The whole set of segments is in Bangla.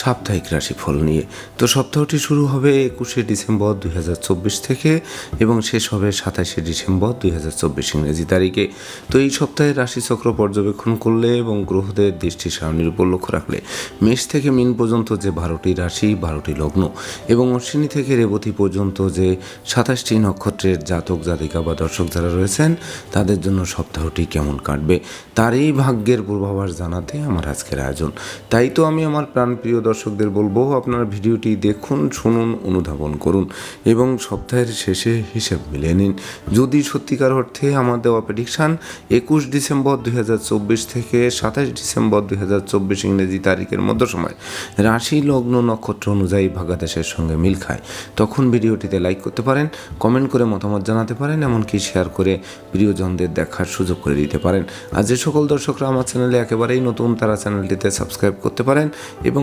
সাপ্তাহিক রাশিফল নিয়ে। তো সপ্তাহটি শুরু হবে একুশে ডিসেম্বর দুই হাজার চব্বিশ থেকে এবং শেষ হবে সাতাশে ডিসেম্বর দুই হাজার চব্বিশ ইংরেজি তারিখে। তো এই সপ্তাহে রাশিচক্র পর্যবেক্ষণ করলে এবং গ্রহদের দৃষ্টি সারণীর উপর লক্ষ্য রাখলে মেষ থেকে মিন পর্যন্ত যে বারোটি রাশি, বারোটি লগ্ন এবং অশ্বিনী থেকে রেবতী পর্যন্ত যে সাতাশটি নক্ষত্রের জাতক, জাতিকা বা দর্শক যারা রয়েছেন, তাদের জন্য সপ্তাহটি কেমন কাটবে তারই ভাগ্যের পূর্বাভাস জানাতে আমার আজকের আয়োজন। তাই তো আমি আমার প্রাণপ্রিয় দর্শকদের বলব, আপনারা ভিডিওটি দেখুন, শুনুন, অনুধাবন করুন এবং সপ্তাহের শেষে হিসেব মিলিয়ে নিন। যদি সত্যিকার অর্থে আমার দেওয়া প্রেডিকশান একুশ ডিসেম্বর দু হাজার চব্বিশ থেকে সাতাশ ডিসেম্বর দুই ইংরেজি তারিখের মধ্য সময় রাশি লগ্ন নক্ষত্র অনুযায়ী ভাগাদেশের সঙ্গে মিল খায়, তখন ভিডিওটিতে লাইক করতে পারেন কমেন্ট করে মতামত জানাতে পারেন, এমনকি শেয়ার করে প্রিয়জনদের দেখার সুযোগ করে দিতে পারেন। আর যে সকল দর্শকরা আমার চ্যানেলে একেবারেই নতুন, তারা চ্যানেলটিতে সাবস্ক্রাইব করতে পারেন এবং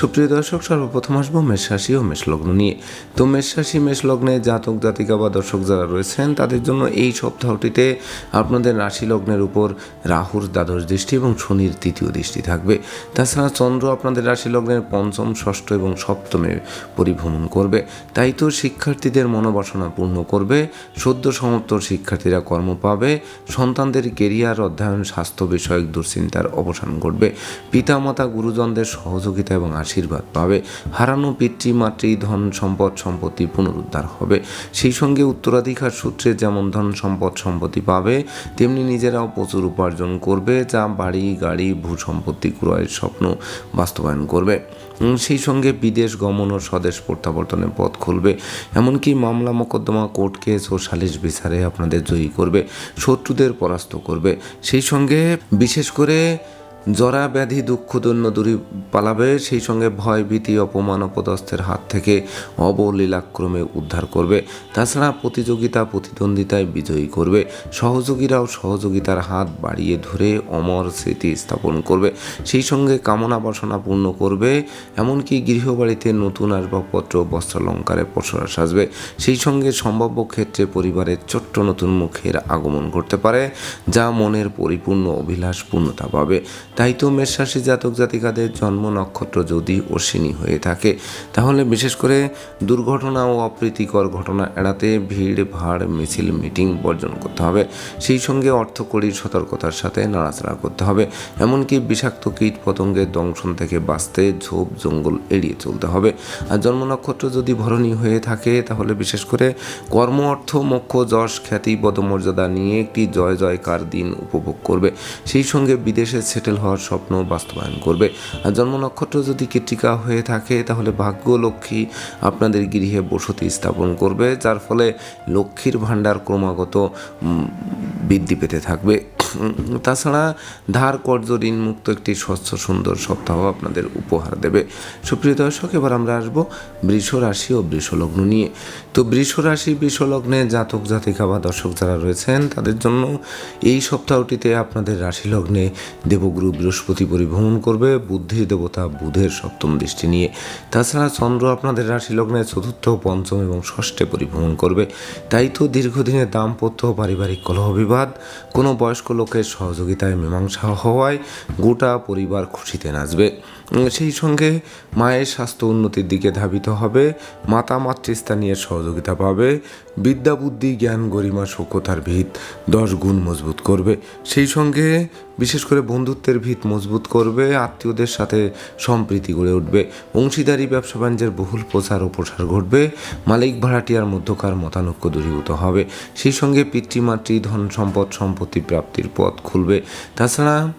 সুপ্রিয় দর্শক, সর্বপ্রথম আসব মেষ রাশি ও মেষ লগ্ন নিয়ে। তো মেষ রাশি, মেষ লগ্নে জাতক, জাতিকা বা দর্শক যারা রয়েছেন, তাদের জন্য এই সপ্তাহটিতে আপনাদের রাশি লগ্নের উপর রাহুর দ্বাদশ দৃষ্টি এবং শনির তৃতীয় দৃষ্টি থাকবে। তাছাড়া চন্দ্র আপনাদের রাশি লগ্নের পঞ্চম, ষষ্ঠ এবং সপ্তমে পরিভ্রমণ করবে। তাই তো শিক্ষার্থীদের মনোবাসনা পূর্ণ করবে। সদ্য সমাপ্ত শিক্ষার্থীরা কর্ম পাবে। সন্তানদের কেরিয়ার অধ্যয়ন, স্বাস্থ্য বিষয়ক দুশ্চিন্তার অবসান ঘটবে। পিতামাতা, গুরুজনদের সহযোগিতা এবং আশীর্বাদ পাবে। হারানো পিতৃ, মাতৃ, ধন সম্পদ, সম্পত্তি পুনরুদ্ধার হবে। সেই সঙ্গে উত্তরাধিকার সূত্রে যেমন ধন সম্পদ, সম্পত্তি পাবে, তেমনি নিজেরাও প্রচুর উপার্জন করবে, যা বাড়ি, গাড়ি, ভূ সম্পত্তি, ক্রয়ের স্বপ্ন বাস্তবায়ন করবে। সেই সঙ্গে বিদেশ গমন ও স্বদেশ প্রত্যাবর্তনের পথ খুলবে। এমনকি মামলা, মোকদ্দমা, কোর্ট কেস ও সালিশ বিচারে আপনাদের জয়ী করবে, শত্রুদের পরাস্ত করবে। সেই সঙ্গে বিশেষ করে জরা ব্যাধি দুঃখ দৈন্য দূরী পালাবে, সেই সঙ্গে ভয় ভীতি অপমান অপদস্থের হাত থেকে অবলীলাক্রমে উদ্ধার করবে। তাছাড়া প্রতিযোগিতা প্রতিদ্বন্দ্বিতায় বিজয়ী করবে। সহযোগীরাও সহযোগিতার হাত বাড়িয়ে ধরে অমর স্মৃতি স্থাপন করবে। সেই সঙ্গে কামনা বাসনা পূর্ণ করবে, এমনকি গৃহবাড়িতে নতুন আসবাবপত্র, বস্ত্রালঙ্কারে পসরা সাজবে। সেই সঙ্গে সম্ভাব্য ক্ষেত্রে পরিবারের ছোট্ট নতুন মুখের আগমন ঘটতে পারে, যা মনের পরিপূর্ণ অভিলাষ পূর্ণতা পাবে। তাই তো মেষরাশি জাতক জাতিকাদের জন্ম নক্ষত্র যদি অশ্বিনী হয়ে থাকে, তাহলে বিশেষ করে দুর্ঘটনা ও অপ্রীতিকর ঘটনা এড়াতে ভিড়, ভাড়, মিছিল, মিটিং বর্জন করতে হবে। সেই সঙ্গে অর্থকরীর সতর্কতার সাথে নাড়াচাড়া করতে হবে। এমনকি বিষাক্ত কীট পতঙ্গের দংশন থেকে বাঁচতে ঝোপ, জঙ্গল এড়িয়ে চলতে হবে। আর জন্ম নক্ষত্র যদি ভরণী হয়ে থাকে, তাহলে বিশেষ করে কর্ম, অর্থ, মোক্ষ, যশ, খ্যাতি, পদমর্যাদা নিয়ে একটি জয়, জয়কার দিন উপভোগ করবে। সেই সঙ্গে বিদেশে সেটেল হওয়ার স্বপ্ন বাস্তবায়ন করবে। আর জন্ম নক্ষত্র যদি কৃতিকা হয়ে থাকে, তাহলে ভাগ্য লক্ষ্মী আপনাদের গৃহে বসতি স্থাপন করবে, যার ফলে লক্ষ্মীর ভাণ্ডার ক্রমাগত বৃদ্ধি পেতে থাকবে। তাছাড়া ধার কর্য ঋণ মুক্ত একটি স্বচ্ছ সুন্দর সপ্তাহ আপনাদের উপহার দেবে। সুপ্রিয় দর্শক, এবার আমরা আসব বৃষ রাশি ও বৃষ লগ্ন নিয়ে। তো বৃষ রাশি, বৃষ লগ্নে জাতক, জাতিকা বা দর্শক যারা রয়েছেন, তাদের জন্য এই সপ্তাহটিতে আপনাদের রাশি লগ্নে দেবগুরু বৃহস্পতি পরিভ্রমণ করবে বুদ্ধির দেবতা বুধের সপ্তম দৃষ্টি নিয়ে। তাছাড়া চন্দ্র আপনাদের রাশি লগ্নে চতুর্থ, পঞ্চম এবং ষষ্ঠে পরিভ্রমণ করবে। তাই তো দীর্ঘদিনের দাম্পত্য পারিবারিক কলহ বিবাদ, কোনো বয়স্ক লোকের সহযোগিতায় মীমাংসা হওয়ায় গোটা পরিবার খুশিতে নাচবে। সেই সঙ্গে মায়ের স্বাস্থ্য উন্নতির দিকে ধাবিত হবে, মাতা মাতৃস্থানীয় সহযোগিতা পাবে, বিদ্যা বুদ্ধি, জ্ঞান, গরিমা সক্ষতার ভিত দশ গুণ মজবুত করবে। সেই সঙ্গে বিশেষ করে বন্ধুত্বের ভিত মজবুত করবে, আত্মীয়দের সাথে সম্প্রীতি গড়ে উঠবে, অংশীদারি, ব্যবসা বাণিজ্যের বহুল প্রচার ও প্রসার ঘটবে, মালিক ভাড়াটিয়ার মধ্যকার মতানৈক্য দূরীভূত হবে। সেই সঙ্গে পিতৃমাতৃ ধন সম্পদ, সম্পত্তি প্রাপ্তির পথ খুলবে। তাছাড়া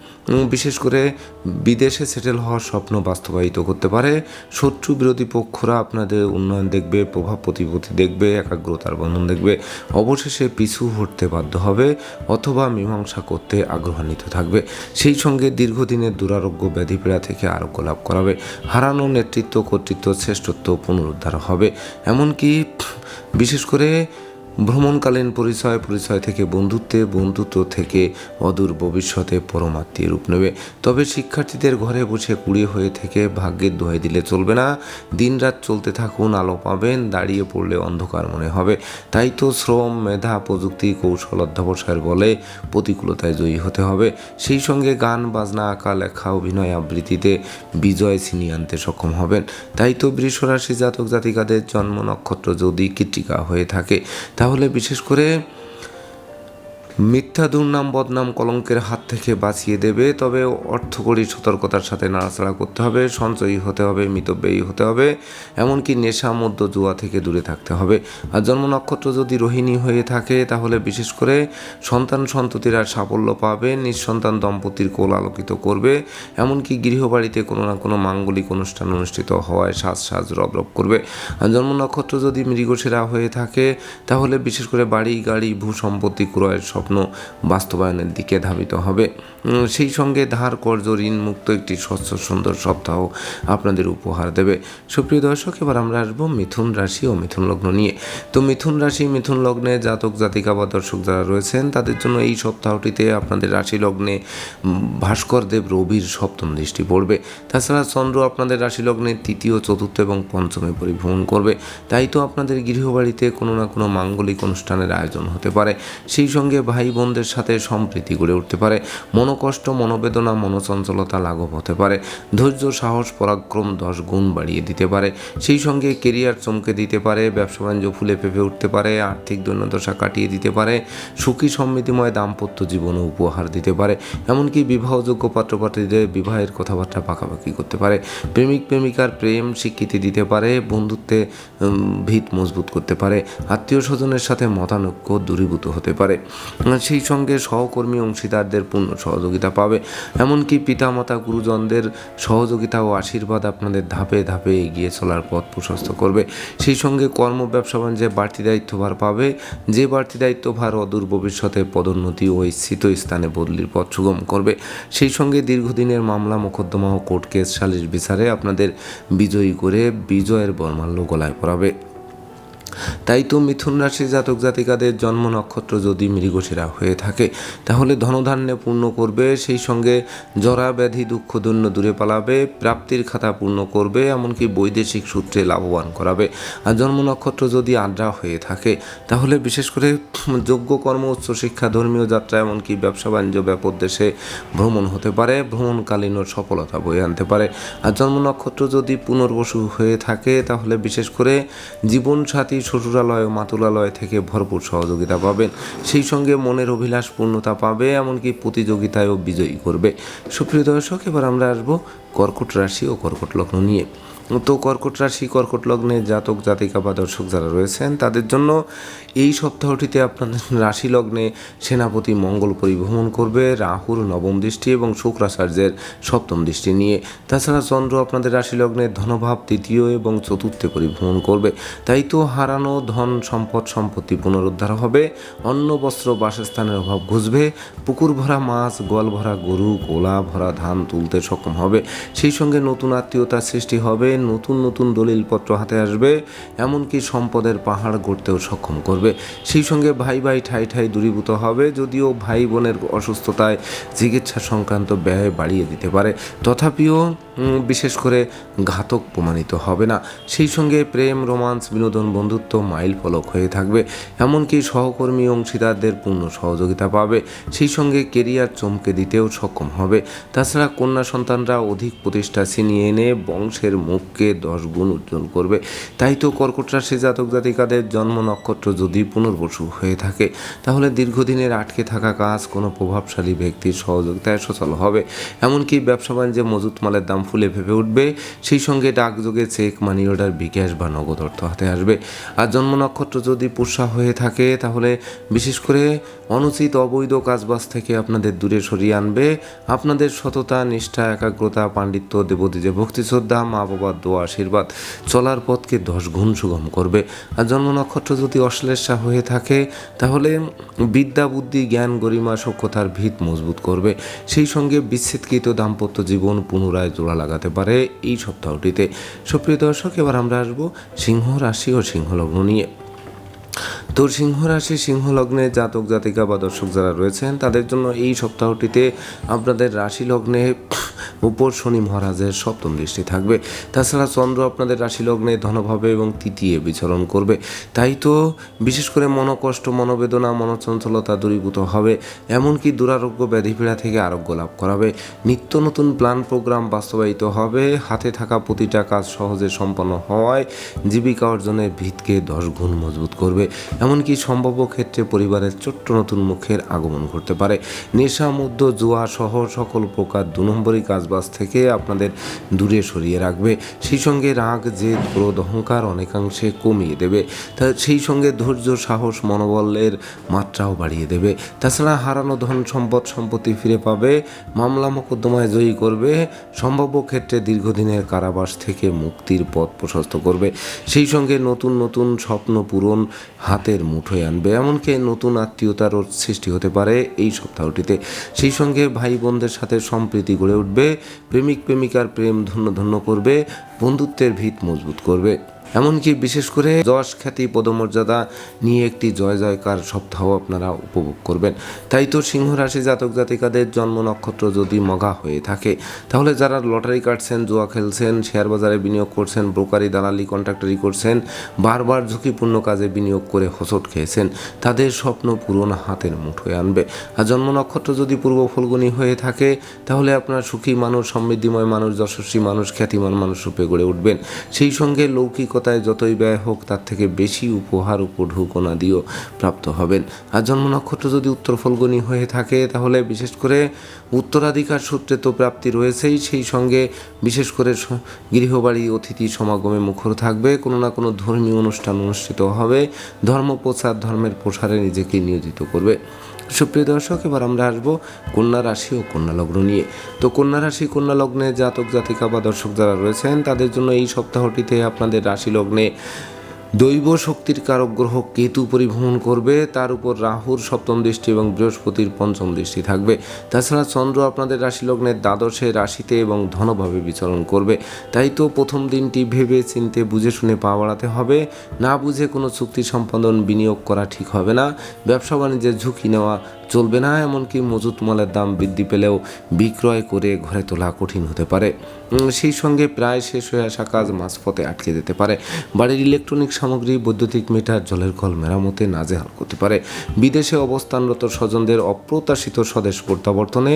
বিশেষ করে বিদেশে সেটেল হওয়ার স্বপ্ন বাস্তবায়িত করতে পারে। শত্রু বিরোধী পক্ষরা আপনাদের উন্নয়ন দেখবে, প্রভাব প্রতিপত্তি দেখবে, একাগ্রতার বন্ধন দেখবে। অবশেষে পিছু হটতে বাধ্য হবে অথবা মীমাংসা করতে আগ্রহান্বিত থাকবে। সেই সঙ্গে দীর্ঘদিনের দুরারোগ্য ব্যাধিপীড়া থেকে আরোগ্য লাভ করাবে। হারানো নেতৃত্ব কর্তৃত্ব শ্রেষ্ঠত্ব পুনরুদ্ধার হবে। এমনকি বিশেষ করে ভ্রমণকালীন পরিচয় পরিচয় থেকে বন্ধুত্বে, বন্ধুত্ব থেকে অদূর ভবিষ্যতে পরমাত্মীয় রূপ নেবে। তবে শিক্ষার্থীদের ঘরে বসে কুড়িয়ে হয়ে থেকে ভাগ্যের দোহাই দিলে চলবে না। দিনরাত চলতে থাকুন, আলো পাবেন, দাঁড়িয়ে পড়লে অন্ধকার মনে হবে। তাই তো শ্রম, মেধা, প্রযুক্তি, কৌশল অধ্যাবসায়ের বলে প্রতিকূলতায় জয়ী হতে হবে। সেই সঙ্গে গান, বাজনা, আঁকা, লেখা, অভিনয় আবৃত্তিতে বিজয় ছিনিয়ে আনতে সক্ষম হবেন। তাই তো বৃষরাশি জাতক জাতিকাদের জন্ম নক্ষত্র যদি কৃত্তিকা হয়ে থাকে তাহলে বিশেষ করে মিথ্যা দুর্নাম, বদনাম কলঙ্কের হাত থেকে বাঁচিয়ে দেবে, তবে অর্থকরী সতর্কতার সাথে নাড়াচাড়া করতে হবে, সঞ্চয়ী হতে হবে, মিতব্যয়ী হতে হবে, এমনকি নেশা মধ্য জুয়া থেকে দূরে থাকতে হবে। আর জন্ম নক্ষত্র যদি রোহিণী হয়ে থাকে, তাহলে বিশেষ করে সন্তান সন্ততিরা সাফল্য পাবে, নিঃসন্তান দম্পতির কোল আলোকিত করবে, এমনকি গৃহবাড়িতে কোনো না কোনো মাঙ্গলিক অনুষ্ঠান অনুষ্ঠিত হওয়ায় সাজ সাজ রব রব করবে। আর জন্ম নক্ষত্র যদি মৃগশিরা হয়ে থাকে, তাহলে বিশেষ করে বাড়ি, গাড়ি ভূ সম্পত্তি ক্রয়ের স্বপ্ন বাস্তবায়নের দিকে ধাবিত হবে। সেই সঙ্গে ধার কর্জ ঋণ মুক্ত একটি স্বচ্ছ সুন্দর সপ্তাহ আপনাদের উপহার দেবে। সুপ্রিয় দর্শক এবার আমরা আসব মিথুন রাশি ও মিথুন লগ্ন নিয়ে। তো মিথুন রাশি মিথুন লগ্নে জাতক জাতিকা বা দর্শক যারা রয়েছেন তাদের জন্য এই সপ্তাহটিতে আপনাদের রাশি লগ্নে উম, ভাস্কর দেব রবির সপ্তম দৃষ্টি পড়বে। তাছাড়া চন্দ্র আপনাদের রাশি লগ্নে তৃতীয় চতুর্থ এবং পঞ্চমে পরিভ্রমণ করবে। তাই তো আপনাদের গৃহবাড়িতে কোনো না কোনো মাঙ্গলিক অনুষ্ঠানের আয়োজন হতে পারে। সেই সঙ্গে ভাই বোনদের সাথে সম্প্রীতি গড়ে উঠতে পারে। মনোকষ্ট মনোবেদনা, মনোচঞ্চলতা লাঘব হতে পারে। ধৈর্য, সাহস, পরাক্রম দশ গুণ বাড়িয়ে দিতে পারে। সেই সঙ্গে কেরিয়ার চমকে দিতে পারে, ব্যবসা বাণিজ্য ফুলে ফেপে উঠতে পারে, আর্থিক দৈন্যদশা কাটিয়ে দিতে পারে, সুখী সমৃদ্ধিময় দাম্পত্য জীবনও উপহার দিতে পারে। এমনকি বিবাহযোগ্য পাত্রপাত্রীদের বিবাহের কথাবার্তা পাকাপাকি করতে পারে। প্রেমিক, প্রেমিকার প্রেম স্বীকৃতি দিতে পারে, বন্ধুত্বে ভিত মজবুত করতে পারে, আত্মীয় স্বজনের সাথে মতানৈক্য দূরীভূত হতে পারে। সেই সঙ্গে সহকর্মী, অংশীদারদের পূর্ণ সহযোগিতা পাবে। এমনকি পিতামাতা, গুরুজনদের সহযোগিতা ও আশীর্বাদ আপনাদের ধাপে ধাপে এগিয়ে চলার পথ প্রশস্ত করবে। সেই সঙ্গে কর্ম, ব্যবসা, বাণিজ্যে বাড়তি দায়িত্বভার পাবে। যে বাড়তি দায়িত্বভার অদূর ভবিষ্যতে পদোন্নতি ও ইচ্ছিত স্থানে বদলির পথ সুগম করবে। সেই সঙ্গে দীর্ঘদিনের মামলা মোকদ্দমা ও কোর্ট কেস সালিশ বিচারে আপনাদের বিজয়ী করে বিজয়ের বর্মাল্য গলায় পড়াবে তাই তো মিথুন রাশি জাতক জাতিকাদের জন্ম নক্ষত্র যদি মৃগশিরা হয়ে থাকে, তাহলে ধনধান্যে পূর্ণ করবে, সেই সঙ্গে জরা ব্যাধি দুঃখ দৈন্য দূরে পালাবে, প্রাপ্তির খাতা পূর্ণ করবে, এমনকি বৈদেশিক সূত্রে লাভবান করাবে। আর জন্ম নক্ষত্র যদি আদ্রা হয়ে থাকে, তাহলে বিশেষ করে যোগ্য কর্ম উচ্চশিক্ষা ধর্মীয় যাত্রা, এমনকি ব্যবসা বাণিজ্য ব্যাপক দেশে ভ্রমণ হতে পারে, ভ্রমণকালীনও সফলতা বয়ে আনতে পারে। আর জন্ম নক্ষত্র যদি পুনর্বসু হয়ে থাকে, তাহলে বিশেষ করে জীবনসাথী শ্বশুরালয় ও মাতুলালয় থেকে ভরপুর সহযোগিতা পাবেন। সেই সঙ্গে মনের অভিলাষ পূর্ণতা পাবে, এমনকি প্রতিযোগিতায়ও বিজয়ী করবে। সুপ্রিয় দর্শক, এবার আমরা আসব কর্কট রাশি ও কর্কট লগ্ন নিয়ে। তো কর্কট রাশি কর্কট লগ্নে জাতক, জাতিকা বা দর্শক যারা রয়েছেন, তাদের জন্য এই সপ্তাহটিতে আপনাদের রাশি লগ্নে সেনাপতি মঙ্গল পরিভ্রমণ করবে, রাহুর নবম দৃষ্টি এবং শুক্রাচার্যের সপ্তম দৃষ্টি নিয়ে। তাছাড়া চন্দ্র আপনাদের রাশি লগ্নে ধনভাব তৃতীয় এবং চতুর্থে পরিভ্রমণ করবে। তাই তো হারানো ধন সম্পদ সম্পত্তি পুনরুদ্ধার হবে, অন্ন, বস্ত্র, বাসস্থানের অভাব ঘুষবে, পুকুর ভরা মাছ, গোয়াল ভরা গরু গোলা ভরা ধান তুলতে সক্ষম হবে। সেই সঙ্গে নতুন আত্মীয়তার সৃষ্টি হবে নতুন নতুন দলিলপত্র হাতে আসবে, এমনকি সম্পদের পাহাড় গড়তেও সক্ষম করবে। সেই সঙ্গে ভাই ভাই ঠাই ঠাই দূরীভূত হবে, যদিও ভাই বোনের অসুস্থতায় চিকিৎসা সংক্রান্ত ব্যয় বাড়িয়ে দিতে পারে। তথাপিও বিশেষ করে ঘাতক প্রমাণিত হবে না। সেই সঙ্গে প্রেম, রোমান্স, বিনোদন, বন্ধুত্ব মাইল ফলক হয়ে থাকবে। এমনকি সহকর্মী, অংশীদারদের পূর্ণ সহযোগিতা পাবে। সেই সঙ্গে কেরিয়ার চমকে দিতেও সক্ষম হবে। তাছাড়া কন্যা সন্তানরা অধিক প্রতিষ্ঠা ছিনিয়ে এনে বংশের মুখকে দশ গুণ উজ্জ্বল করবে? তাই তো কর্কট রাশি জাতক জাতিকাদের জন্ম নক্ষত্র যদি পুনর্বসু হয়ে থাকে, তাহলে দীর্ঘদিনের আটকে থাকা কাজ কোনো প্রভাবশালী ব্যক্তির সহযোগিতায় সচল হবে। এমনকি ব্যবসা বাণিজ্যে মজুত মালের দাম ফুলে ভেবে উঠবে, সেই সঙ্গে ডাকযোগে চেক, মানি অর্ডার, বিকাশ বা নগদ অর্থ হাতে আসবে। আর জন্ম নক্ষত্র যদি পুষা হয়ে থাকে, তাহলে বিশেষ করে অনুচিত অবৈধ কাজবাজ থেকে আপনাদের দূরে সরিয়ে আনবে। আপনাদের সততা, নিষ্ঠা, একাগ্রতা, পাণ্ডিত্য দেবদীজে ভক্তি শ্রদ্ধা মা বাবার দোয়া, আশীর্বাদ, চলার পথকে দশ গুণ সুগম করবে। আর জন্ম নক্ষত্র যদি অশ্লেষা হয়ে থাকে, তাহলে বিদ্যা, বুদ্ধি, জ্ঞান, গরিমা সক্ষতার ভিত মজবুত করবে। সেই সঙ্গে বিচ্ছেদকৃত দাম্পত্য জীবন পুনরায় জোড়া লাগাতে পারে এই সপ্তাহটিতে। সুপ্রিয় দর্শক, এবার আমরা আসব সিংহ রাশি ও সিংহলগ্ন নিয়ে। তো সিংহ রাশি, সিংহ লগ্নে জাতক, জাতিকা বা দর্শক যারা রয়েছেন, তাদের জন্য এই সপ্তাহটিতে আপনাদের রাশি লগ্নে উপর শনি মহারাজের সপ্তম দৃষ্টি থাকবে। তাছাড়া চন্দ্র আপনাদের রাশি লগ্নে ধনভাবে এবং তৃতীয় বিচরণ করবে। তাই তো বিশেষ করে মনোকষ্ট, মনোবেদনা, মনোচঞ্চলতা দূরীভূত হবে। এমনকি দুরারোগ্য ব্যাধিপীড়া থেকে আরোগ্য লাভ করাবে। নিত্য নতুন প্ল্যান প্রোগ্রাম বাস্তবায়িত হবে। হাতে থাকা প্রতিটা কাজ সহজে সম্পন্ন হওয়ায় জীবিকা অর্জনের ভিতকে দশ গুণ মজবুত করবে। এমনকি সম্ভাব্য ক্ষেত্রে পরিবারের ছোট্ট নতুন মুখের আগমন ঘটতে পারে। নেশা মধ্য জুয়া সহ সকল প্রকার দু নম্বরই কাজবাজ থেকে আপনাদের দূরে সরিয়ে রাখবে। সেই সঙ্গে রাগ, জেদ, ক্রোধ, অহংকার অনেকাংশে কমিয়ে দেবে। তা সেই সঙ্গে ধৈর্য, সাহস, মনোবলের মাত্রাও বাড়িয়ে দেবে। তাছাড়া হারানো ধন সম্পদ, সম্পত্তি ফিরে পাবে। মামলা মোকদ্দমায় জয়ী করবে। সম্ভাব্য ক্ষেত্রে দীর্ঘদিনের কারাবাস থেকে মুক্তির পথ প্রশস্ত করবে। সেই সঙ্গে নতুন নতুন স্বপ্ন পূরণ হাতের মুঠোয় আনবে। এমনকি নতুন আত্মীয়তারও সৃষ্টি হতে পারে এই সপ্তাহটিতে। সেই সঙ্গে ভাই বোনদের সাথে সম্প্রীতি গড়ে উঠবে। প্রেমিক প্রেমিকার প্রেম ধন্য ধন্য করবে বন্ধুত্বের ভিত মজবুত করবে। এমনকি বিশেষ করে যশ খ্যাতি পদমর্যাদা নিয়ে একটি জয় জয়কার সপ্তাহ আপনারা উপভোগ করবেন। তাই তো সিংহ রাশি জাতক জাতিকাদের জন্ম নক্ষত্র যদি মগা হয়ে থাকে, তাহলে যারা লটারি কাটছেন, জুয়া খেলছেন, শেয়ার বাজারে বিনিয়োগ করছেন, ব্রোকারি, দালালি, কন্ট্রাক্টারি করছেন, বারবার ঝুঁকিপূর্ণ কাজে বিনিয়োগ করে হোঁচট খেয়েছেন, তাদের স্বপ্ন পূরণ হাতের মুঠোয় আনবে। আর জন্ম নক্ষত্র যদি পূর্ব ফলগুনি হয়ে থাকে, তাহলে আপনার সুখী মানুষ, সমৃদ্ধিময় মানুষ, যশস্বী মানুষ, খ্যাতিমান মানুষ রূপে গড়ে উঠবেন। সেই সঙ্গে লৌকিকতায় যতই ব্যয় হোক, তার থেকে বেশি উপহার উপঢৌকনা দিয়েও প্রাপ্ত হবেন। আর জন্ম নক্ষত্র যদি উত্তর ফলগুনি হয়ে থাকে, তাহলে বিশেষ করে উত্তরাধিকার সূত্রে তো প্রাপ্তি রয়েছেই, সেই সঙ্গে বিশেষ করে গৃহবাড়ি, অতিথি সমাগমে মুখর থাকবে, কোনো না কোনো ধর্মীয় অনুষ্ঠান অনুষ্ঠিত হবে ধর্ম প্রচার ধর্মের প্রসারে নিজেকে নিয়োজিত করবে। সুপ্রিয় দর্শক, এবার আমরা আসব কন্যা রাশি ও কন্যা লগ্ন নিয়ে। তো কন্যা রাশি, কন্যা লগ্নে জাতক জাতিকা বা দর্শক যারা রয়েছেন, তাদের জন্য এই সপ্তাহটিতে আপনাদের রাশি লগ্নে দৈব শক্তির কারক গ্রহ কেতু পরিভ্রমণ করবে, তার উপর রাহুর সপ্তম দৃষ্টি এবং বৃহস্পতির পঞ্চম দৃষ্টি থাকবে। তাছাড়া চন্দ্র আপনাদের রাশি লগ্নের দ্বাদশে রাশিতে এবং ধনভাবে বিচরণ করবে। তাই তো প্রথম দিনটি ভেবে চিনতে বুঝে শুনে পা বাড়াতে হবে। না বুঝে কোনো চুক্তি সম্পাদন বিনিয়োগ করা ঠিক হবে না। ব্যবসা বাণিজ্যের ঝুঁকি নেওয়া চলবে না, এমনকি মজুত মালের দাম বৃদ্ধি পেলেও বিক্রয় করে ঘরে তোলা কঠিন হতে পারে। সেই সঙ্গে প্রায় শেষ হয়ে আসা কাজ মাঝপথে আটকে যেতে পারে। বাড়ির ইলেকট্রনিক সামগ্রী, বৈদ্যুতিক মিটার, জলের কল মেরামতে নাজেহাল করতে পারে। বিদেশে অবস্থানরত স্বজনদের অপ্রত্যাশিত স্বদেশ প্রত্যাবর্তনে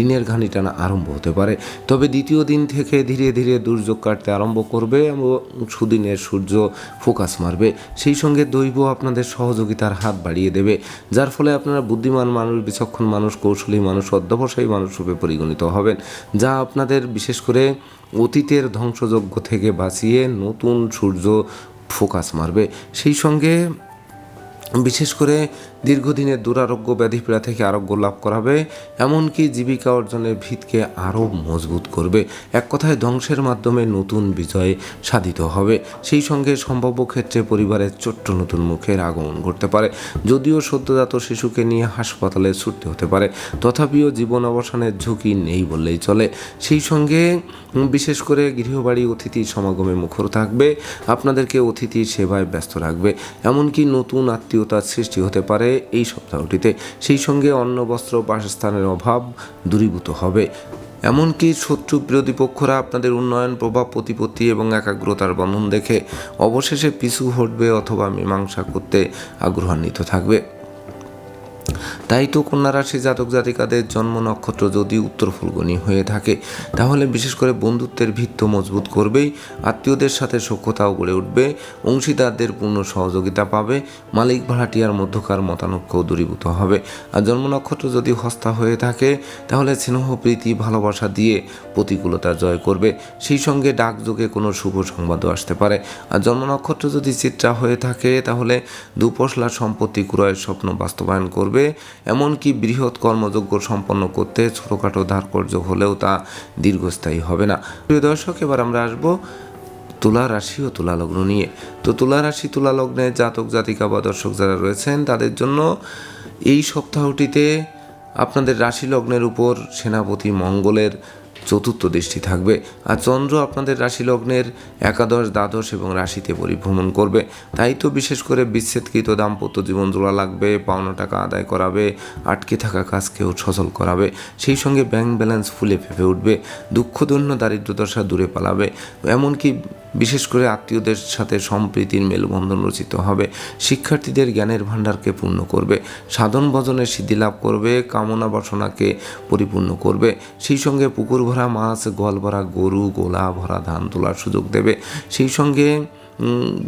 ঋণের ঘানি টানা আরম্ভ হতে পারে। তবে দ্বিতীয় দিন থেকে ধীরে ধীরে দুর্যোগ কাটতে আরম্ভ করবে এবং সুদিনের সূর্য ফোকাস মারবে। সেই সঙ্গে দৈব আপনাদের সহযোগিতার হাত বাড়িয়ে দেবে, যার ফলে আপনারা বুদ্ধিমান মানুষ, বিচক্ষণ মানুষ, কৌশলী মানুষ, অধ্যবসায়ী মানুষ রূপে পরিগণিত হবেন, যা আপনাদের বিশেষ করে অতীতের ধ্বংসযজ্ঞ থেকে বাঁচিয়ে নতুন সূর্য ফোকাস মারবে। সেই সঙ্গে বিশেষ করে দীর্ঘদিনের দুরারোগ্য ব্যাধিপীড়া থেকে আরোগ্য লাভ করাবে, এমনকি জীবিকা অর্জনের ভিতকে আরও মজবুত করবে। এক কথায় ধ্বংসের মাধ্যমে নতুন বিজয় সাধিত হবে। সেই সঙ্গে সম্ভাব্য ক্ষেত্রে পরিবারের ছোট্ট নতুন মুখের আগমন ঘটতে পারে। যদিও সদ্যজাত শিশুকে নিয়ে হাসপাতালে ছুটতে হতে পারে, তথাপিও জীবন অবসানের ঝুঁকি নেই বললেই চলে। সেই সঙ্গে বিশেষ করে গৃহবাড়ি অতিথি সমাগমে মুখর থাকবে, আপনাদেরকে অতিথির সেবায় ব্যস্ত রাখবে। এমনকি নতুন আত্মীয়তার সৃষ্টি হতে পারে এই সপ্তাহটিতে। সেই সঙ্গে অন্ন, বস্ত্র বাসস্থানের অভাব দূরীভূত হবে। এমনকি শত্রু বিরোধী পক্ষরা আপনাদের উন্নয়ন, প্রভাব, প্রতিপত্তি এবং একাগ্রতার বন্ধন দেখে অবশেষে পিছু হটবে অথবা মীমাংসা করতে আগ্রহান্বিত থাকবে। তাই তো কন্যা রাশি জাতক জাতিকাদের জন্ম নক্ষত্র যদি উত্তর ফুলগনি হয়ে থাকে, তাহলে বিশেষ করে বন্ধুত্বের ভিত্ত মজবুত করবেই, আত্মীয়দের সাথে সখ্যতাও গড়ে উঠবে, অংশীদারদের পূর্ণ সহযোগিতা পাবে, মালিক ভাড়াটিয়ার মধ্যকার মতানৈক্যও দূরীভূত হবে। আর জন্ম নক্ষত্র যদি হস্তা হয়ে থাকে, তাহলে স্নেহ, প্রীতি, ভালোবাসা দিয়ে প্রতিকূলতা জয় করবে। সেই সঙ্গে ডাকযোগে কোনো শুভ সংবাদও আসতে পারে। আর জন্ম নক্ষত্র যদি চিত্রা হয়ে থাকে, তাহলে দুপশলা সম্পত্তি ক্রয়ের স্বপ্ন বাস্তবায়ন করবে। এমনকি বৃহৎ কর্মযজ্ঞ সম্পন্ন করতে ছোটোখাটো ধারকর্য হলেও তা দীর্ঘস্থায়ী হবে না। প্রিয় দর্শক, এবার আমরা আসব তুলা রাশি ও তুলা লগ্ন নিয়ে। তো তুলা রাশি, তুলা লগ্নে জাতক, জাতিকা বা দর্শক যারা রয়েছেন, তাদের জন্য এই সপ্তাহটিতে আপনাদের রাশি লগ্নের উপর সেনাপতি মঙ্গলের চতুর্থ দৃষ্টি থাকবে। আর চন্দ্র আপনাদের রাশি লগ্নের একাদশ, দ্বাদশ এবং রাশিতে পরিভ্রমণ করবে। তাই তো বিশেষ করে বিচ্ছেদকৃত দাম্পত্য জীবন জোড়া লাগবে, পাওনা টাকা আদায় করাবে, আটকে থাকা কাজকেও সচল করাবে। সেই সঙ্গে ব্যাংক ব্যালেন্স ফুলে ফেঁপে উঠবে দুঃখদন্য দারিদ্রদশা দূরে পালাবে। এমনকি বিশেষ করে আত্মীয়দের সাথে সম্প্রীতির মেলবন্ধন রচিত হবে। শিক্ষার্থীদের জ্ঞানের ভাণ্ডারকে পূর্ণ করবে। সাধন ভজনের সিদ্ধি লাভ করবে, কামনা বাসনাকে পরিপূর্ণ করবে। সেই সঙ্গে পুকুর ভরা মাছ, গোয়াল ভরা গরু, গোলা ভরা ধান তোলার সুযোগ দেবে। সেই সঙ্গে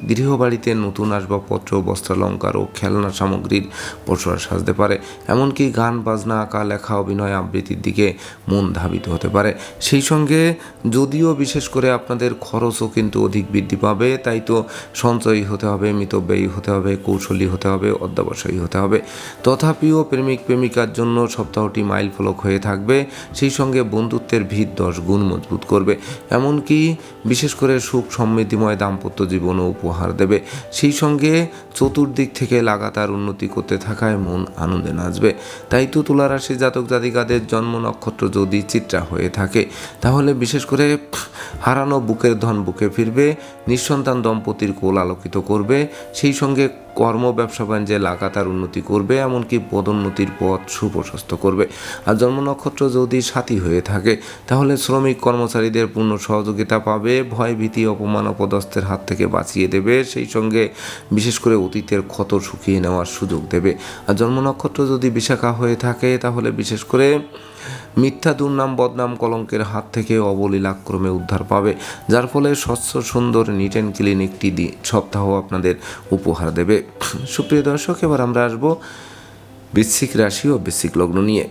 গৃহবাড়িতে নতুন আসবাবপত্র, বস্ত্রালঙ্কার ও খেলনা সামগ্রীর পসরা সাজতে পারে। এমনকি গান, বাজনা, আঁকা, লেখা, অভিনয় আবৃত্তির দিকে মন ধাবিত হতে পারে। সেই সঙ্গে যদিও বিশেষ করে আপনাদের খরচও কিন্তু অধিক বৃদ্ধি পাবে। তাই তো সঞ্চয়ী হতে হবে, মিতব্যয়ী হতে হবে, কৌশলী হতে হবে, অধ্যাবসায়ী হতে হবে। তথাপিও প্রেমিক, প্রেমিকার জন্য সপ্তাহটি মাইল ফলক হয়ে থাকবে। সেই সঙ্গে বন্ধুত্বের ভিত দশ গুণ মজবুত করবে। এমনকি বিশেষ করে সুখ সমৃদ্ধিময় দাম্পত্য জীবনও উপহার দেবে। সেই সঙ্গে চতুর্দিক থেকে লাগাতার উন্নতি করতে থাকায় মন আনন্দে নাচবে। তাই তো তুলারাশি জাতক জাতিকাদের জন্ম নক্ষত্র যদি চিত্রা হয়ে থাকে, তাহলে বিশেষ করে হারানো বুকের ধন বুকে ফিরবে, নিঃসন্তান দম্পতির কোল আলোকিত করবে, সেই সঙ্গে কর্ম ব্যবসা বাণিজ্যে লাগাতার উন্নতি করবে, এমনকি পদোন্নতির পথ সুপ্রশস্ত করবে। আর জন্ম নক্ষত্র যদি সাথী হয়ে থাকে, তাহলে শ্রমিক কর্মচারীদের পূর্ণ সহযোগিতা পাবে ভয় ভীতি অপমান, অপদস্থের হাত থেকে বাঁচিয়ে দেবে, সেই সঙ্গে বিশেষ করে অতীতের ক্ষত শুকিয়ে নেওয়ার সুযোগ দেবে। আর জন্ম নক্ষত্র যদি বিশাখা হয়ে থাকে, তাহলে বিশেষ করে মিথ্যা দুর্নাম, বদনাম কলঙ্কের হাত থেকে অবলীলাক্রমে উদ্ধার পাবে, যার ফলে স্বচ্ছ, সুন্দর নিট অ্যান্ড ক্লিন একটি সপ্তাহ আপনাদের উপহার দেবে। সুপ্রিয় দর্শক, এবার আমরা আসব বৃশ্চিক রাশি ও বৃশ্চিক লগ্ন নিয়ে।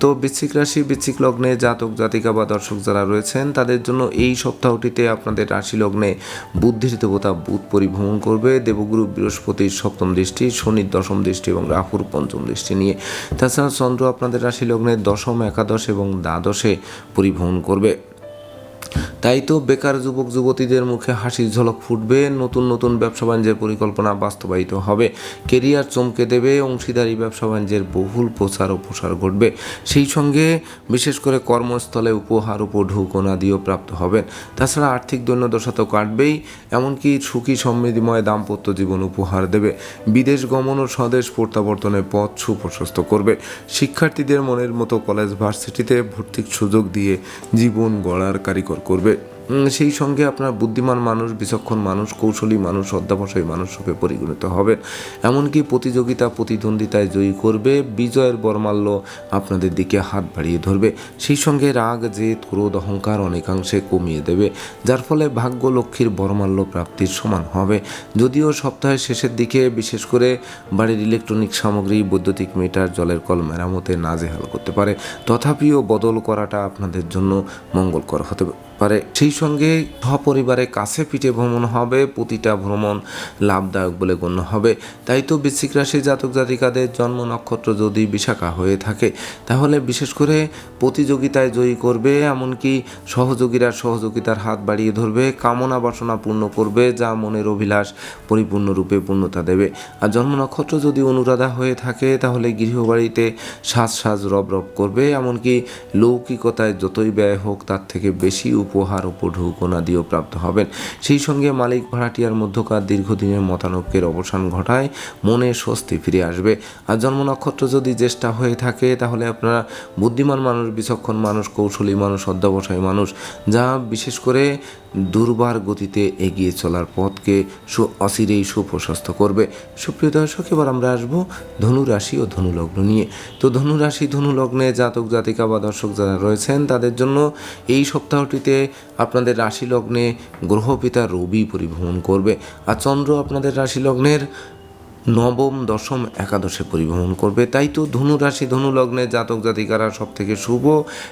তো বৃশ্চিক রাশি, বৃশ্চিক লগ্নে জাতক, জাতিকা বা দর্শক যারা রয়েছেন, তাদের জন্য এই সপ্তাহটিতে আপনাদের রাশি লগ্নে বুদ্ধির দেবতা বুধ পরিভ্রমণ করবে। দেবগুরু বৃহস্পতির সপ্তম দৃষ্টি, শনির দশম দৃষ্টি এবং রাহুর পঞ্চম দৃষ্টি নিয়ে। তাছাড়া চন্দ্র আপনাদের রাশি লগ্নে দশম, একাদশ এবং দ্বাদশে পরিভ্রমণ করবে। তাই তো বেকার যুবক, যুবতীদের মুখে হাসির ঝলক ফুটবে, নতুন নতুন ব্যবসা বাণিজ্যের পরিকল্পনা বাস্তবায়িত হবে। কেরিয়ার চমকে দেবে, অংশীদারি ব্যবসা বাণিজ্যের বহুল প্রচার ও প্রসার ঘটবে। সেই সঙ্গে বিশেষ করে কর্মস্থলে উপহার উপঢৌকনা দিয়েও প্রাপ্ত হবেন। তাছাড়া আর্থিক দৈন্যদশা তো কাটবেই, এমনকি সুখী সমৃদ্ধিময় দাম্পত্য জীবন উপহার দেবে। বিদেশ গমন ও স্বদেশ প্রত্যাবর্তনের পথ সুপ্রশস্ত করবে। শিক্ষার্থীদের মনের মতো কলেজ ভার্সিটিতে ভর্তির সুযোগ দিয়ে জীবন গড়ার কারিগর করবে। সেই সঙ্গে আপনার বুদ্ধিমান মানুষ, বিচক্ষণ মানুষ, কৌশলী মানুষ, অধ্যাবসায়ী মানুষ রূপে পরিগণিত হবে। এমনকি প্রতিযোগিতা, প্রতিদ্বন্দ্বিতায় জয়ী করবে। বিজয়ের বরমাল্য আপনাদের দিকে হাত বাড়িয়ে ধরবে। সেই সঙ্গে রাগ, জেদ, ক্রোধ, অহংকার অনেকাংশে কমিয়ে দেবে, যার ফলে ভাগ্য লক্ষ্মীর বরমাল্য প্রাপ্তির সমান হবে। যদিও সপ্তাহের শেষের দিকে বিশেষ করে বাড়ির ইলেকট্রনিক সামগ্রী, বৈদ্যুতিক মিটার, জলের কল মেরামতে নাজেহাল করতে পারে। তথাপিও বদল করাটা আপনাদের জন্য মঙ্গলকর হতে পারে। সেই সঙ্গে সপরিবারে কাছে পিঠে ভ্রমণ হবে, প্রতিটা ভ্রমণ লাভদায়ক বলে গণ্য হবে। তাই তো বৃশ্চিক রাশি জাতক জাতিকাদের জন্ম নক্ষত্র যদি বিশাখা হয়ে থাকে, তাহলে বিশেষ করে প্রতিযোগিতায় জয়ী করবে, এমনকি সহযোগীরা সহযোগিতার হাত বাড়িয়ে ধরবে, কামনা বাসনা পূর্ণ করবে, যা মনের অভিলাষ পরিপূর্ণরূপে পূর্ণতা দেবে। আর জন্ম নক্ষত্র যদি অনুরাধা হয়ে থাকে, তাহলে গৃহবাড়িতে সাজ সাজ রব রব করবে, এমনকি লৌকিকতায় যতই ব্যয় হোক, তার থেকে বেশি উপহার ও দিয়েও প্রাপ্ত হবেন। সেই সঙ্গে মালিক ভাড়াটিয়ার মধ্যকার দীর্ঘদিনের মতানৈক্যের অবসান ঘটায় মনে স্বস্তি ফিরে আসবে। আর জন্ম নক্ষত্র যদি জ্যেষ্ঠা হয়ে থাকে, তাহলে আপনারা বুদ্ধিমান মানুষ, বিচক্ষণ মানুষ, কৌশলী মানুষ, অধ্যবসায়ী মানুষ, যা বিশেষ করে দুর্বার গতিতে এগিয়ে চলার পথকে সু অচিরেই সুপ্রশস্ত করবে। সুপ্রিয় দর্শক, এবার আমরা আসব ধনুরাশি ও ধনুলগ্ন নিয়ে। তো ধনুরাশি, ধনুলগ্নে ধনু জাতক, জাতিকা বা দর্শক যারা রয়েছেন, তাদের জন্য এই সপ্তাহটিতে আপনাদের রাশি লগ্নে গ্রহপিতা রবি পরিভ্রমণ করবে। আর চন্দ্র আপনাদের রাশি লগ্নের নবম, দশম একাদশে পরিভ্রমণ করবে। তাই তো ধনু রাশি, ধনু লগ্নে জাতক জাতিকারা সব থেকে শুভ,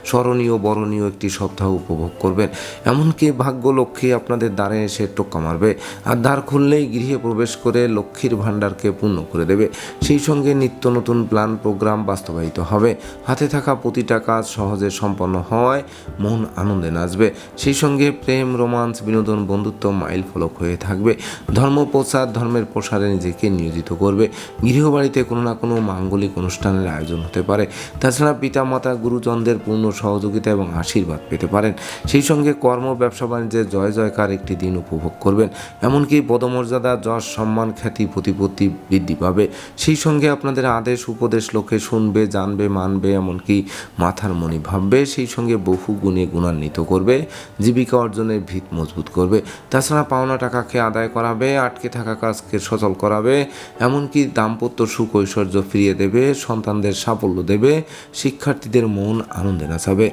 স্মরণীয়, বরণীয় একটি সপ্তাহ উপভোগ করবেন। এমনকি ভাগ্য লক্ষ্মী আপনাদের দ্বারে এসে টোক্কা মারবে আর দ্বার খুললেই গৃহে প্রবেশ করে লক্ষ্মীর ভাণ্ডারকে পূর্ণ করে দেবে। সেই সঙ্গে নিত্য নতুন প্ল্যান, প্রোগ্রাম বাস্তবায়িত হবে। হাতে থাকা প্রতিটা কাজ সহজে সম্পন্ন হওয়ায় মন আনন্দে নাচবে। সেই সঙ্গে প্রেম, রোমান্স, বিনোদন, বন্ধুত্ব মাইল ফলক হয়ে থাকবে। ধর্ম প্রচার ধর্মের প্রসারে নিজেকে নিয়োজিত উৎসাহিত করবে। গৃহবাড়িতে কোনো না কোনো মাঙ্গলিক অনুষ্ঠানের আয়োজন হতে পারে। তাছাড়া পিতামাতা গুরুজনদের পূর্ণ সহযোগিতা এবং আশীর্বাদ পেতে পারেন। সেই সঙ্গে কর্ম, ব্যবসা, বাণিজ্যে জয় জয়কার একটি দিন উপভোগ করবেন। এমনকি পদমর্যাদা, যশ, সম্মান, খ্যাতি, প্রতিপত্তি বৃদ্ধি পাবে। সেই সঙ্গে আপনাদের আদেশ, উপদেশ, লোকে শুনবে, জানবে, মানবে, এমনকি মাথার মনি ভাববে। সেই সঙ্গে বহু গুণে গুণান্বিত করবে। জীবিকা অর্জনের ভিত মজবুত করবে। তাছাড়া পাওনা টাকাকে আদায় করাবে, আটকে থাকা কাজকে সচল করাবে। এমনকি দাম্পত্য সুখ ঐশ্বর্য ফিরিয়ে দেবে সন্তানদের সাফল্য দেবে শিক্ষার্থীদের মন আনন্দে নাচাবে।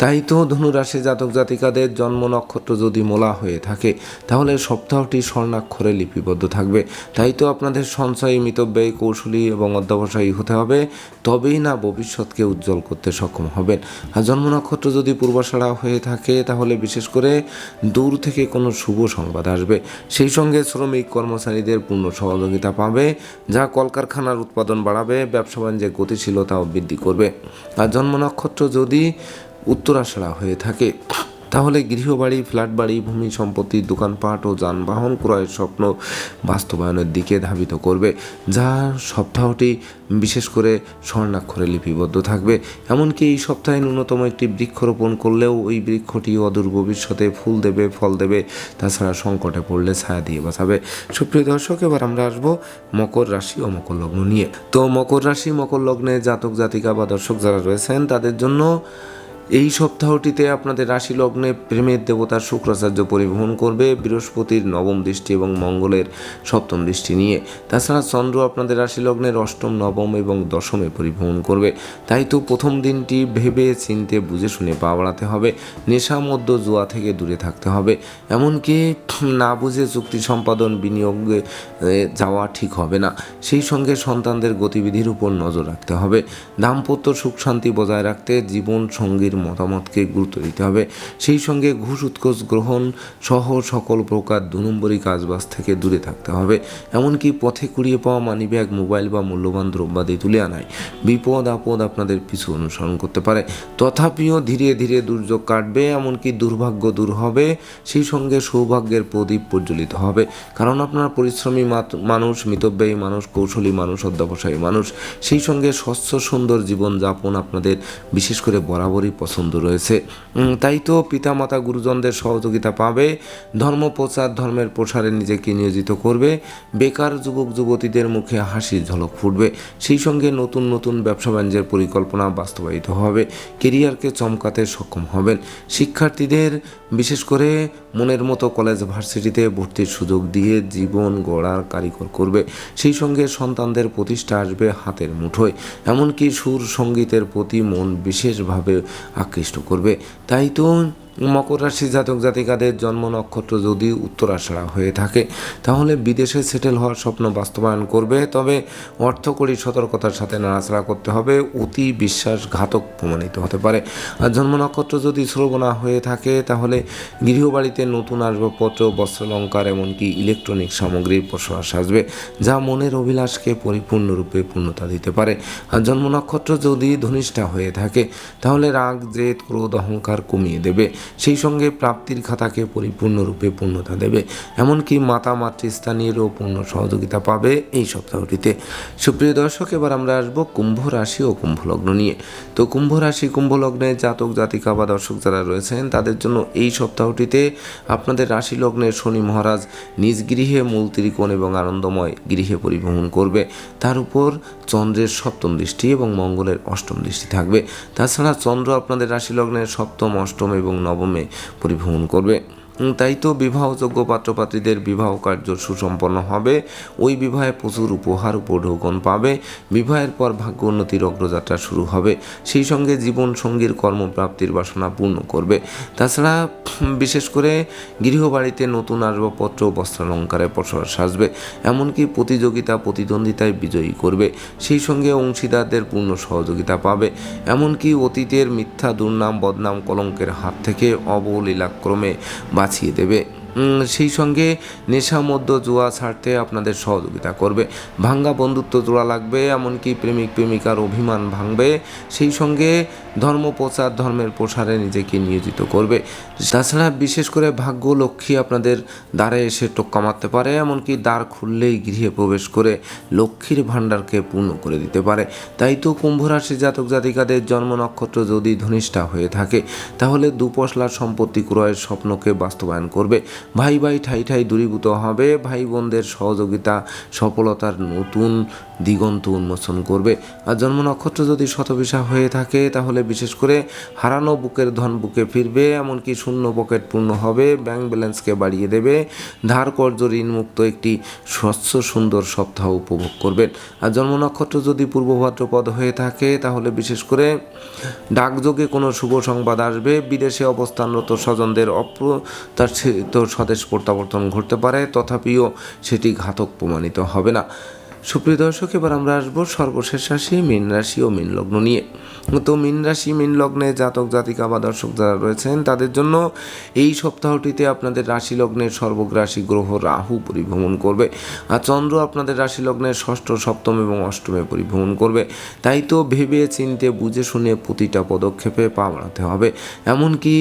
তাই তো ধনুরাশি জাতক জাতিকাদের জন্ম নক্ষত্র যদি মোলা হয়ে থাকে, তাহলে সপ্তাহটি স্বর্ণাক্ষরে লিপিবদ্ধ থাকবে। তাই তো আপনাদের সঞ্চয়ী মিতব্যয়ী কৌশলী এবং অধ্যবসায়ী হতে হবে, তবেই না ভবিষ্যৎকে উজ্জ্বল করতে সক্ষম হবেন। আর জন্ম নক্ষত্র যদি পূর্বাষাড়া হয়ে থাকে, তাহলে বিশেষ করে দূর থেকে কোনো শুভ সংবাদ আসবে। সেই সঙ্গে শ্রমিক কর্মচারীদের পূর্ণ সহযোগিতা পাবে, যা কলকারখানার উৎপাদন বাড়াবে, ব্যবসা বাণিজ্যের গতিশীলতাও বৃদ্ধি করবে। আর জন্ম নক্ষত্র যদি উত্তরাষাড়া হয়ে থাকে। তাহলে গৃহবাড়ি ফ্ল্যাট বাড়ি ভূমি সম্পত্তি, দোকানপাট ও যানবাহন ক্রয়ের স্বপ্ন বাস্তবায়নের দিকে ধাবিত করবে, যা সপ্তাহটি বিশেষ করে স্বর্ণাক্ষরে লিপিবদ্ধ থাকবে। এমনকি এই সপ্তাহে ন্যূনতম একটি বৃক্ষরোপণ করলেও ওই বৃক্ষটি অদূর ভবিষ্যতে ফুল দেবে, ফল দেবে, তাছাড়া সংকটে পড়লে ছায়া দিয়ে বাঁচাবে। সুপ্রিয় দর্শক, এবার আমরা আসব মকর রাশি ও মকর লগ্ন নিয়ে। তো মকর রাশি, মকর লগ্নে জাতক জাতিকা বা দর্শক যারা রয়েছেন, তাদের জন্য এই সপ্তাহটিতে আপনাদের রাশি লগ্নে প্রেমের দেবতার শুক্রাচার্য পরিবহন করবে, বৃহস্পতির নবম দৃষ্টি এবং মঙ্গলের সপ্তম দৃষ্টি নিয়ে। তাছাড়া চন্দ্র আপনাদের রাশি লগ্নের অষ্টম, নবম এবং দশমে পরিবহন করবে। তাই তো প্রথম দিনটি ভেবে চিনতে বুঝে শুনে পা বাড়াতে হবে। নেশা মধ্য জুয়া থেকে দূরে থাকতে হবে। এমনকি না বুঝে চুক্তি সম্পাদন, বিনিয়োগে যাওয়া ঠিক হবে না। সেই সঙ্গে সন্তানদের গতিবিধির উপর নজর রাখতে হবে। দাম্পত্য সুখ শান্তি বজায় রাখতে জীবন সঙ্গীর মতামতকে গুরুত্ব দিতে হবে। সেই সঙ্গে ঘুষ, উৎকোষ গ্রহণ সহ সকল প্রকার দু নম্বরী কাজবাজ থেকে দূরে থাকতে হবে। এমনকি পথে কুড়িয়ে পাওয়া মানিব্যাগ, মোবাইল বা মূল্যবান দ্রব্যাদি তুলে আনায়। বিপদ, আপদ আপনাদের পিছু অনুসরণ করতে পারে। তথাপিও ধীরে ধীরে দুর্যোগ কাটবে, এমনকি দুর্ভাগ্য দূর হবে। সেই সঙ্গে সৌভাগ্যের প্রদীপ প্রজ্বলিত হবে। কারণ আপনার পরিশ্রমী মানুষ, মিতব্যয়ী মানুষ, কৌশলী মানুষ, অধ্যবসায়ী মানুষ, সেই সঙ্গে স্বচ্ছ সুন্দর জীবনযাপন আপনাদের বিশেষ করে বরাবরই পছন্দ রয়েছে। তাই তো পিতামাতা গুরুজনদের সহযোগিতা পাবে, ধর্ম প্রচার, ধর্মের প্রসারে নিজেকে নিয়োজিত করবে, বেকার যুবক, যুবতীদের মুখে হাসির ঝলক ফুটবে। সেই সঙ্গে নতুন নতুন ব্যবসা বাণিজ্যের পরিকল্পনা বাস্তবায়িত হবে, কেরিয়ারকে চমকাতে সক্ষম হবেন। শিক্ষার্থীদের, বিশেষ করে মনের মতো কলেজ ভার্সিটিতে ভর্তির সুযোগ দিয়ে জীবন গড়ার কারিগর করবে। সেই সঙ্গে সন্তানদের প্রতিষ্ঠা আসবে হাতের মুঠোয়। এমনকি সুর সঙ্গীতের প্রতি মন বিশেষভাবে আকৃষ্ট করবে। তাই তো মকর রাশি জাতক জাতিকাদের জন্ম নক্ষত্র যদি উত্তরাষাঢ়া হয়ে থাকে, তাহলে বিদেশে সেটেল হওয়ার স্বপ্ন বাস্তবায়ন করবে। তবে অর্থকরী সতর্কতার সাথে নাড়াচাড়া করতে হবে, অতি বিশ্বাসঘাতক প্রমাণিত হতে পারে। আর জন্ম নক্ষত্র যদি শ্রবণা হয়ে থাকে, তাহলে গৃহবাড়িতে নতুন আসবাবপত্র, বস্ত্রালঙ্কার, এমনকি ইলেকট্রনিক সামগ্রীর বসবাস আসবে, যা মনের অভিলাষকে পরিপূর্ণরূপে পূর্ণতা দিতে পারে। আর জন্ম নক্ষত্র যদি ধনিষ্ঠা হয়ে থাকে, তাহলে রাগ, জেদ, ক্রোধ, অহংকার কমিয়ে দেবে। সেই সঙ্গে প্রাপ্তির খাতাকে পরিপূর্ণরূপে পূর্ণতা দেবে। এমনকি মাতা মাতৃস্থানীয়রও পূর্ণ সহযোগিতা পাবে এই সপ্তাহটিতে। সুপ্রিয় দর্শক, এবার আমরা আসব কুম্ভ রাশি ও কুম্ভ লগ্ন নিয়ে। তো কুম্ভ রাশি, কুম্ভ লগ্নে জাতক, জাতিকা বা দর্শক যারা রয়েছেন, তাদের জন্য এই সপ্তাহটিতে আপনাদের রাশি লগ্নের শনি মহারাজ নিজ গৃহে মূল ত্রিকোণ এবং আনন্দময় গৃহে পরিভ্রমণ করবে। তার উপর চন্দ্রের সপ্তম দৃষ্টি এবং মঙ্গলের অষ্টম দৃষ্টি থাকবে। তাছাড়া চন্দ্র আপনাদের রাশি লগ্নের সপ্তম, অষ্টম এবং নবমে পরিভ্রমণ করবে। তাই তো বিবাহযোগ্য পাত্রপাত্রীদের বিবাহ কার্য সুসম্পন্ন হবে। ওই বিবাহে প্রচুর উপহার উপঢৌকন পাবে। বিবাহের পর ভাগ্য উন্নতির অগ্রযাত্রা শুরু হবে। সেই সঙ্গে জীবন সঙ্গীর কর্মপ্রাপ্তির বাসনা পূর্ণ করবে। তাছাড়া বিশেষ করে গৃহবাড়িতে নতুন আসবাবপত্র বস্ত্রালঙ্কারে বসবাস আসবে এমনকি প্রতিযোগিতা, প্রতিদ্বন্দ্বিতায় বিজয়ী করবে। সেই সঙ্গে অংশীদারদের পূর্ণ সহযোগিতা পাবে। এমনকি অতীতের মিথ্যা দুর্নাম, বদনাম কলঙ্কের হাত থেকে অবলীলাক্রমে বাঁচিয়ে দেবে। সেই সঙ্গে নেশা মধ্য জুয়া ছাড়তে আপনাদের সহযোগিতা করবে। ভাঙ্গা বন্ধুত্ব জোড়া লাগবে, এমনকি প্রেমিক প্রেমিকার অভিমান ভাঙবে। সেই সঙ্গে ধর্ম, প্রচার, ধর্মের প্রসারে নিজেকে নিয়োজিত করবে। তাছাড়া বিশেষ করে ভাগ্য লক্ষ্মী আপনাদের দ্বারে এসে টোক্কা মারতে পারে, এমনকি দ্বার খুললেই গৃহে প্রবেশ করে লক্ষ্মীর ভাণ্ডারকে পূর্ণ করে দিতে পারে। তাই তো কুম্ভ রাশি জাতক জাতিকাদের জন্ম নক্ষত্র যদি ধনিষ্ঠা হয়ে থাকে, তাহলে দুপশলার সম্পত্তি ক্রয়ের স্বপ্নকে বাস্তবায়ন করবে। ভাই ভাই ঠাই ঠাই দূরীভূত হবে, ভাই বোনদের সহযোগিতা, সফলতার নতুন দিগন্ত উন্মোচন করবে। আর জন্ম নক্ষত্র যদি শতবিশা হয়ে থাকে, তাহলে বিশেষ করে হারানো বুকের ধন বুকে ফিরবে, এমনকি শূন্য পকেট পূর্ণ হবে, ব্যাংক ব্যালেন্সকে বাড়িয়ে দেবে। ধার কর্য ঋণমুক্ত একটি স্বচ্ছ সুন্দর সপ্তাহ উপভোগ করবেন। আর জন্ম নক্ষত্র যদি পূর্ব ভাদ্রপদ হয়ে থাকে, তাহলে বিশেষ করে ডাকযোগে কোনো শুভ সংবাদ আসবে। বিদেশে অবস্থানরত স্বজনদের অপ্রত্যাশিত স্বদেশ প্রত্যাবর্তন ঘটতে পারে, তথাপিও সেটি ঘাতক প্রমাণিত হবে না। সুপ্রিয় দর্শক, এবার আমরা আসব সর্বশেষ রাশি, মীন রাশি ও মীন লগ্ন নিয়ে। তো মীন রাশি, মীন লগ্নে জাতক, জাতিকা বা দর্শক যারা রয়েছেন, তাদের জন্য এই সপ্তাহটিতে আপনাদের রাশি লগ্নের সর্বগ্রাসী গ্রহ রাহু পরিভ্রমণ করবে। আর চন্দ্র আপনাদের রাশি লগ্নের ষষ্ঠ, সপ্তম এবং অষ্টমে পরিভ্রমণ করবে। তাই তো ভেবে, চিনতে, বুঝে, শুনে প্রতিটা পদক্ষেপে পা বাড়াতে হবে। এমনকি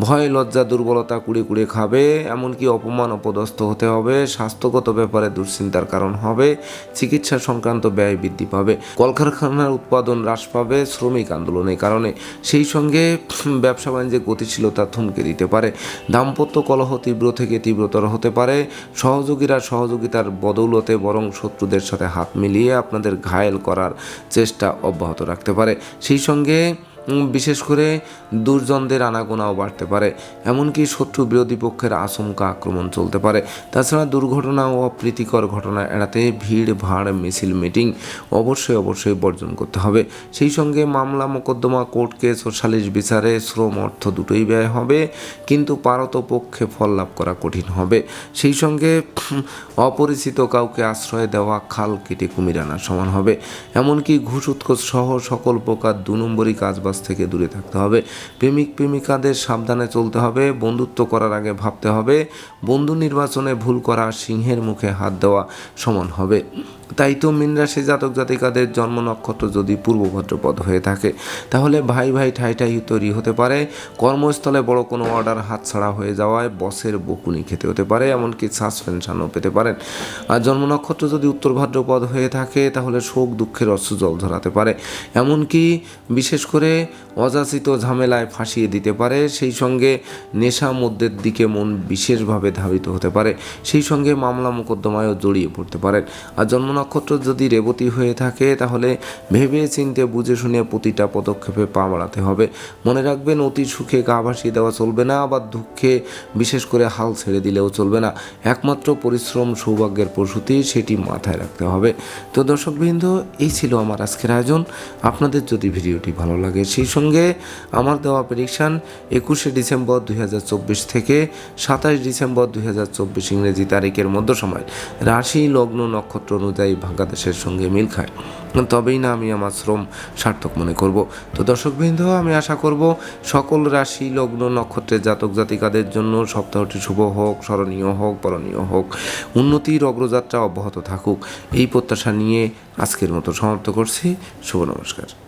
ভয় লজ্জা, দুর্বলতা কুড়ে কুড়ে খাবে। এমনকি অপমান, অপদস্থ হতে হবে। স্বাস্থ্যগত ব্যাপারে দুশ্চিন্তার কারণ হবে। চিকিৎসা সংক্রান্ত ব্যয় বৃদ্ধি পাবে। কলকারখানার উৎপাদন হ্রাস পাবে শ্রমিক আন্দোলনের কারণে সেই সঙ্গে ব্যবসা বাণিজ্যের গতিশীলতা থমকে দিতে পারে। দাম্পত্য কলহ তীব্র থেকে তীব্রতর হতে পারে। সহযোগীরা সহযোগিতার বদৌলতে বরং শত্রুদের সাথে হাত মিলিয়ে আপনাদের ঘায়েল করার চেষ্টা অব্যাহত রাখতে পারে। সেই সঙ্গে বিশেষ করে দুর্জনদের আনাগোনাও বাড়তে পারে। এমনকি শত্রু বিরোধী পক্ষের আশঙ্কা আক্রমণ চলতে পারে। তাছাড়া দুর্ঘটনা ও অপ্রীতিকর ঘটনা এড়াতে ভিড়, ভাড়, মিছিল, মিটিং অবশ্যই অবশ্যই বর্জন করতে হবে। সেই সঙ্গে মামলা, মোকদ্দমা, কোর্ট কেস ও সালিশ বিচারে শ্রম অর্থ দুটোই ব্যয় হবে, কিন্তু পারত পক্ষে ফল লাভ করা কঠিন হবে। সেই সঙ্গে অপরিচিত কাউকে আশ্রয় দেওয়া, খাল কেটে কুমির আনার সমান হবে। এমনকি ঘুষ উৎকোচ সহ সকল প্রকার দু নম্বরই কাজবাজ থেকে দূরে থাকতে হবে। প্রেমিক প্রেমিকাদের সাবধানে চলতে হবে, বন্ধুত্ব করার আগে ভাবতে হবে, বন্ধু নির্বাচনে ভুল করা, সিংহের মুখে হাত দেওয়া সমান হবে। তাই তো মীন রাশি জাতক জাতিকাদের জন্ম নক্ষত্র যদি পূর্ব ভাদ্রপদ হয়ে থাকে, তাহলে ভাই ভাই ঠাই ঠাই তৈরি হতে পারে। কর্মস্থলে বড় কোনো অর্ডার হাতছাড়া হয়ে যাওয়ায় বসের বকুনি খেতে হতে পারে, এমনকি সাসপেনশনও পেতে পারেন। আর জন্ম নক্ষত্র যদি উত্তর ভাদ্রপদ হয়ে থাকে, তাহলে শোক দুঃখের অশ্রু জল ধরাতে পারে। এমনকি বিশেষ করে অযাচিত ঝামেলায় ফাঁসিয়ে দিতে পারে। সেই সঙ্গে নেশা মধ্যের দিকে মন বিশেষভাবে ধাবিত হতে পারে। সেই সঙ্গে মামলা মোকদ্দমায়ও জড়িয়ে পড়তে পারেন আর জন্ম নক্ষত্র যদি রেবতী হয়ে থাকে, তাহলে ভেবে চিনতে, বুঝে শুনে প্রতিটা পদক্ষেপে পা বাড়াতে হবে। মনে রাখবেন, অতি সুখে গা ভাসিয়ে দেওয়া চলবে না, আবার দুঃখে বিশেষ করে হাল ছেড়ে দিলেও চলবে না। একমাত্র পরিশ্রম, সৌভাগ্যের প্রসূতি, সেটি মাথায় রাখতে হবে। তো দর্শকবৃন্দ, এই ছিল আমার আজকের আয়োজন। আপনাদের যদি ভিডিওটি ভালো লাগে সেই সঙ্গে আমার দেওয়া প্রেডিকশান একুশে ডিসেম্বর দুই হাজার চব্বিশ থেকে সাতাশ ডিসেম্বর দুই হাজার চব্বিশ ইংরেজি তারিখের মধ্য সময় রাশি, লগ্ন, নক্ষত্র অনুযায়ী বাংলাদেশের সঙ্গে মিল খায়। তবেই না আমি আমার শ্রম সার্থক মনে করব। তো দর্শকবৃন্দ, আমি আশা করব সকল রাশি, লগ্ন, নক্ষত্রের জাতক জাতিকাদের জন্য সপ্তাহটি শুভ হোক, স্মরণীয় হোক বরণীয় হোক, উন্নতির অগ্রযাত্রা অব্যাহত থাকুক। এই প্রত্যাশা নিয়ে আজকের মতো সমাপ্ত করছি। শুভ নমস্কার।